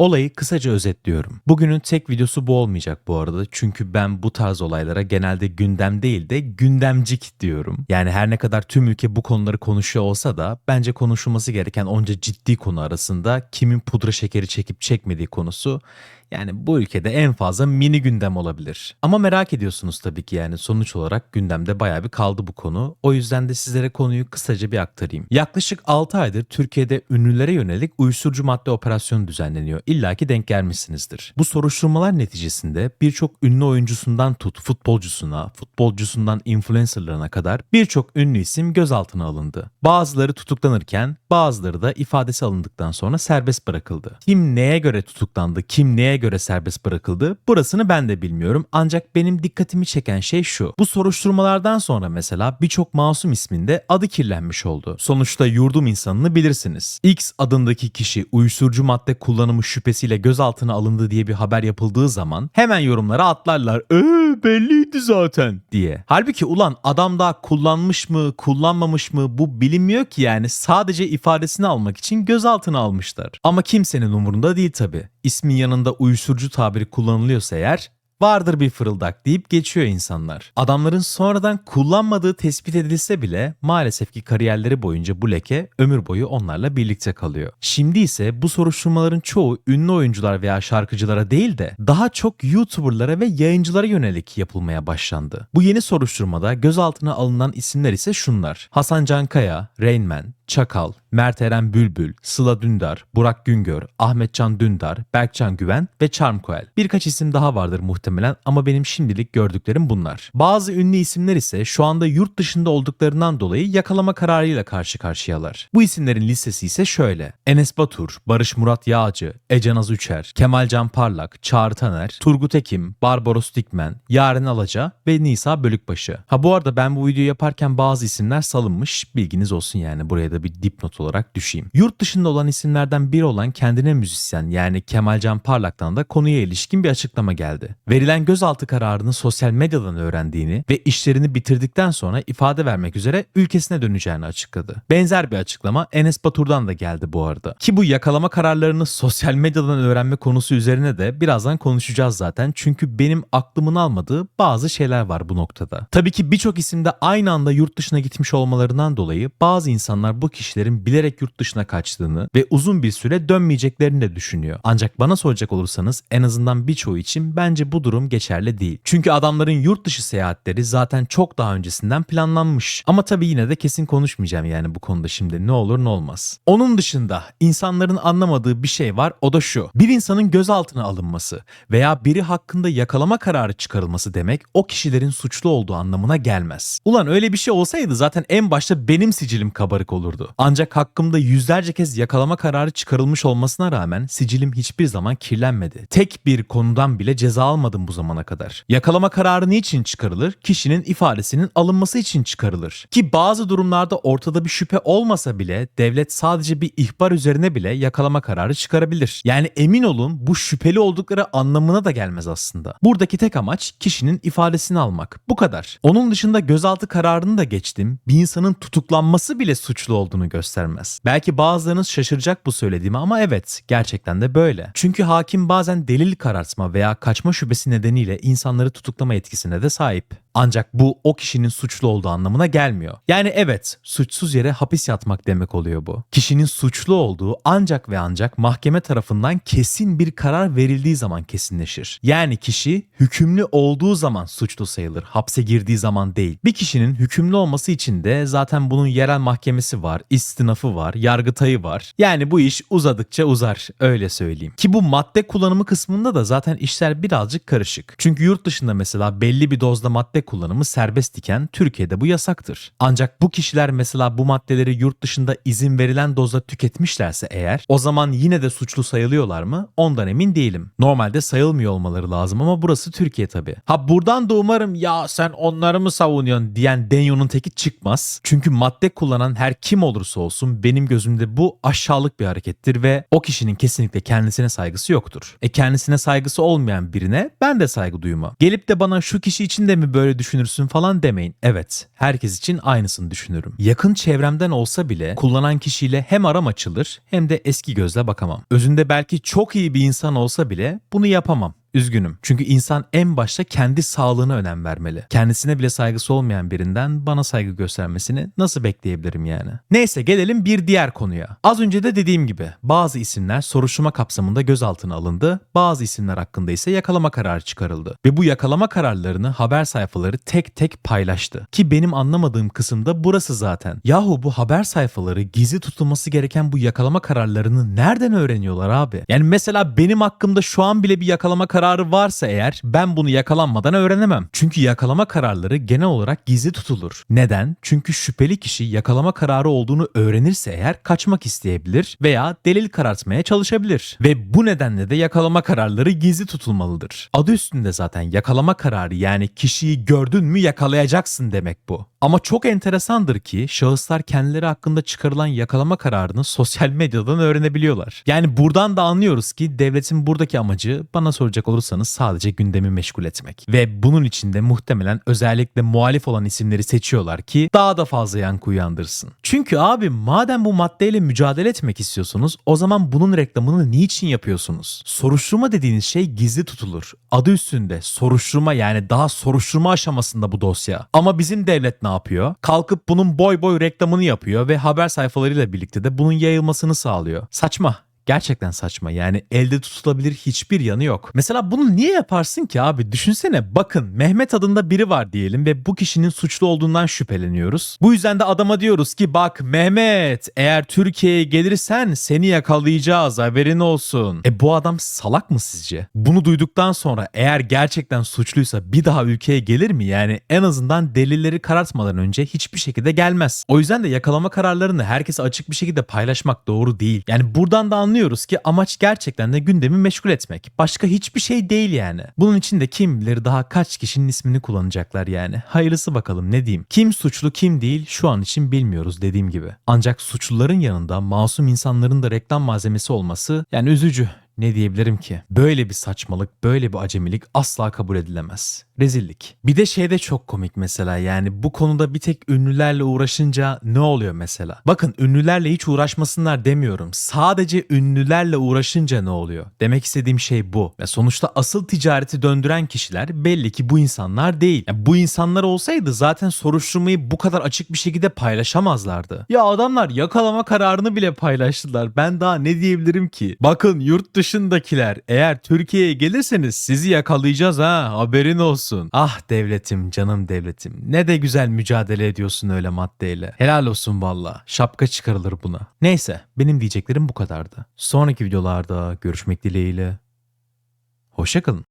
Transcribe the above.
Olayı kısaca özetliyorum. Bugünün tek videosu bu olmayacak bu arada. Çünkü ben bu tarz olaylara genelde gündem değil de gündemcik diyorum. Yani her ne kadar tüm ülke bu konuları konuşuyor olsa da bence konuşulması gereken onca ciddi konu arasında kimin pudra şekeri çekip çekmediği konusu yani bu ülkede en fazla mini gündem olabilir. Ama merak ediyorsunuz tabii ki yani sonuç olarak gündemde bayağı bir kaldı bu konu. O yüzden de sizlere konuyu kısaca bir aktarayım. Yaklaşık 6 aydır Türkiye'de ünlülere yönelik uyuşturucu madde operasyonu düzenleniyor. İlla ki denk gelmişsinizdir. Bu soruşturmalar neticesinde birçok ünlü oyuncusundan tut futbolcusuna, futbolcusundan influencerlarına kadar birçok ünlü isim gözaltına alındı. Bazıları tutuklanırken bazıları da ifadesi alındıktan sonra serbest bırakıldı. Kim neye göre tutuklandı, kim neye göre serbest bırakıldı burasını ben de bilmiyorum. Ancak benim dikkatimi çeken şey şu. Bu soruşturmalardan sonra mesela birçok masum isminde adı kirlenmiş oldu. Sonuçta yurdum insanını bilirsiniz. X adındaki kişi uyuşturucu madde kullanımı şüphesiyle gözaltına alındı diye bir haber yapıldığı zaman hemen yorumlara atlarlar. Eee belliydi zaten diye. Halbuki ulan adam daha kullanmış mı kullanmamış mı bu bilinmiyor ki yani sadece ifadesini almak için gözaltına almışlar. Ama kimsenin umurunda değil tabi. İsmin yanında uyuşturucu tabiri kullanılıyorsa eğer vardır bir fırıldak deyip geçiyor insanlar. Adamların sonradan kullanmadığı tespit edilse bile maalesef ki kariyerleri boyunca bu leke ömür boyu onlarla birlikte kalıyor. Şimdi ise bu soruşturmaların çoğu ünlü oyuncular veya şarkıcılara değil de daha çok YouTuber'lara ve yayıncılara yönelik yapılmaya başlandı. Bu yeni soruşturmada gözaltına alınan isimler ise şunlar. Hasan Cankaya, Rain Man, Çakal, Mert Eren Bülbül, Sıla Dündar, Burak Güngör, Ahmetcan Dündar, Berkcan Güven ve Charm Koel. Birkaç isim daha vardır muhtemelen ama benim şimdilik gördüklerim bunlar. Bazı ünlü isimler ise şu anda yurt dışında olduklarından dolayı yakalama kararıyla karşı karşıyalar. Bu isimlerin listesi ise şöyle. Enes Batur, Barış Murat Yağcı, Ece Naz Üçer, Kemal Can Parlak, Çağrı Taner, Turgut Ekim, Barbaros Dikmen, Yaren Alaca ve Nisa Bölükbaşı. Ha bu arada ben bu videoyu yaparken bazı isimler salınmış. Bilginiz olsun yani buraya da bir dipnot olarak düşeyim. Yurt dışında olan isimlerden biri olan kendine müzisyen yani Kemalcan Parlak'tan da konuya ilişkin bir açıklama geldi. Verilen gözaltı kararını sosyal medyadan öğrendiğini ve işlerini bitirdikten sonra ifade vermek üzere ülkesine döneceğini açıkladı. Benzer bir açıklama Enes Batur'dan da geldi bu arada. Ki bu yakalama kararlarını sosyal medyadan öğrenme konusu üzerine de birazdan konuşacağız zaten. Çünkü benim aklımın almadığı bazı şeyler var bu noktada. Tabii ki birçok isimde aynı anda yurt dışına gitmiş olmalarından dolayı bazı insanlar bu kişilerin bilerek yurt dışına kaçtığını ve uzun bir süre dönmeyeceklerini de düşünüyor. Ancak bana soracak olursanız en azından birçoğu için bence bu durum geçerli değil. Çünkü adamların yurt dışı seyahatleri zaten çok daha öncesinden planlanmış. Ama tabii yine de kesin konuşmayacağım yani bu konuda şimdi ne olur ne olmaz. Onun dışında insanların anlamadığı bir şey var o da şu. Bir insanın gözaltına alınması veya biri hakkında yakalama kararı çıkarılması demek o kişilerin suçlu olduğu anlamına gelmez. Ulan öyle bir şey olsaydı zaten en başta benim sicilim kabarık olurdu. Ancak hakkımda yüzlerce kez yakalama kararı çıkarılmış olmasına rağmen sicilim hiçbir zaman kirlenmedi. Tek bir konudan bile ceza almadım bu zamana kadar. Yakalama kararı niçin çıkarılır? Kişinin ifadesinin alınması için çıkarılır. Ki bazı durumlarda ortada bir şüphe olmasa bile devlet sadece bir ihbar üzerine bile yakalama kararı çıkarabilir. Yani emin olun bu şüpheli oldukları anlamına da gelmez aslında. Buradaki tek amaç kişinin ifadesini almak. Bu kadar. Onun dışında gözaltı kararını da geçtim. Bir insanın tutuklanması bile suçlu olduğunu göstermez. Belki bazılarınız şaşıracak bu söylediğime ama evet gerçekten de böyle. Çünkü hakim bazen delil karartma veya kaçma şüphesi nedeniyle insanları tutuklama etkisine de sahip. Ancak bu o kişinin suçlu olduğu anlamına gelmiyor. Yani evet suçsuz yere hapis yatmak demek oluyor bu. Kişinin suçlu olduğu ancak ve ancak mahkeme tarafından kesin bir karar verildiği zaman kesinleşir. Yani kişi hükümlü olduğu zaman suçlu sayılır. Hapse girdiği zaman değil. Bir kişinin hükümlü olması için de zaten bunun yerel mahkemesi var, istinafı var, yargıtayı var. Yani bu iş uzadıkça uzar öyle söyleyeyim. Ki bu madde kullanımı kısmında da zaten işler birazcık karışık. Çünkü yurt dışında mesela belli bir dozda madde kullanımı serbest iken Türkiye'de bu yasaktır. Ancak bu kişiler mesela bu maddeleri yurt dışında izin verilen dozda tüketmişlerse eğer o zaman yine de suçlu sayılıyorlar mı? Ondan emin değilim. Normalde sayılmıyor olmaları lazım ama burası Türkiye tabi. Ha buradan da umarım ya sen onları mı savunuyorsun diyen Denyo'nun teki çıkmaz. Çünkü madde kullanan her kim olursa olsun benim gözümde bu aşağılık bir harekettir ve o kişinin kesinlikle kendisine saygısı yoktur. E kendisine saygısı olmayan birine ben de saygı duymam. Gelip de bana şu kişi için de mi böyle böyle düşünürsün falan demeyin. Evet, herkes için aynısını düşünürüm. Yakın çevremden olsa bile kullanan kişiyle hem aram açılır hem de eski gözle bakamam. Özünde belki çok iyi bir insan olsa bile bunu yapamam. Üzgünüm. Çünkü insan en başta kendi sağlığına önem vermeli. Kendisine bile saygısı olmayan birinden bana saygı göstermesini nasıl bekleyebilirim yani? Neyse gelelim bir diğer konuya. Az önce de dediğim gibi bazı isimler soruşturma kapsamında gözaltına alındı, bazı isimler hakkında ise yakalama kararı çıkarıldı. Ve bu yakalama kararlarını haber sayfaları tek tek paylaştı. Ki benim anlamadığım kısımda burası zaten. Yahu bu haber sayfaları gizli tutulması gereken bu yakalama kararlarını nereden öğreniyorlar abi? Yani mesela benim hakkımda şu an bile bir yakalama kararı varsa eğer ben bunu yakalanmadan öğrenemem. Çünkü yakalama kararları genel olarak gizli tutulur. Neden? Çünkü şüpheli kişi yakalama kararı olduğunu öğrenirse eğer kaçmak isteyebilir veya delil karartmaya çalışabilir. Ve bu nedenle de yakalama kararları gizli tutulmalıdır. Adı üstünde zaten yakalama kararı yani kişiyi gördün mü yakalayacaksın demek bu. Ama çok enteresandır ki şahıslar kendileri hakkında çıkarılan yakalama kararını sosyal medyadan öğrenebiliyorlar. Yani buradan da anlıyoruz ki devletin buradaki amacı bana soracak olursanız sadece gündemi meşgul etmek. Ve bunun için de muhtemelen özellikle muhalif olan isimleri seçiyorlar ki daha da fazla yankı uyandırsın. Çünkü abi madem bu maddeyle mücadele etmek istiyorsunuz o zaman bunun reklamını niçin yapıyorsunuz? Soruşturma dediğiniz şey gizli tutulur. Adı üstünde soruşturma yani daha soruşturma aşamasında bu dosya. Ama bizim devlet ne yapıyor? Kalkıp bunun boy boy reklamını yapıyor ve haber sayfalarıyla birlikte de bunun yayılmasını sağlıyor. Saçma. Gerçekten saçma yani elde tutulabilir hiçbir yanı yok. Mesela bunu niye yaparsın ki abi? Düşünsene bakın Mehmet adında biri var diyelim ve bu kişinin suçlu olduğundan şüpheleniyoruz. Bu yüzden de adama diyoruz ki bak Mehmet eğer Türkiye'ye gelirsen seni yakalayacağız haberin olsun. E bu adam salak mı sizce? Bunu duyduktan sonra eğer gerçekten suçluysa bir daha ülkeye gelir mi? Yani en azından delilleri karartmadan önce hiçbir şekilde gelmez. O yüzden de yakalama kararlarını herkese açık bir şekilde paylaşmak doğru değil. Yani buradan da anlıyoruz ki amaç gerçekten de gündemi meşgul etmek. Başka hiçbir şey değil yani. Bunun için de kim bilir daha kaç kişinin ismini kullanacaklar yani. Hayırlısı bakalım ne diyeyim. Kim suçlu kim değil şu an için bilmiyoruz dediğim gibi. Ancak suçluların yanında masum insanların da reklam malzemesi olması yani üzücü. Ne diyebilirim ki? Böyle bir saçmalık, böyle bir acemilik asla kabul edilemez. Rezillik. Bir de şey de çok komik mesela yani bu konuda bir tek ünlülerle uğraşınca ne oluyor mesela? Bakın ünlülerle hiç uğraşmasınlar demiyorum. Sadece ünlülerle uğraşınca ne oluyor? Demek istediğim şey bu. Ve sonuçta asıl ticareti döndüren kişiler belli ki bu insanlar değil. Yani bu insanlar olsaydı zaten soruşturmayı bu kadar açık bir şekilde paylaşamazlardı. Ya adamlar yakalama kararını bile paylaştılar. Ben daha ne diyebilirim ki? Bakın yurt dışındakiler eğer Türkiye'ye gelirseniz sizi yakalayacağız ha haberin olsun. Ah devletim canım devletim ne de güzel mücadele ediyorsun öyle maddeyle. Helal olsun valla şapka çıkarılır buna. Neyse benim diyeceklerim bu kadardı. Sonraki videolarda görüşmek dileğiyle. Hoşçakalın.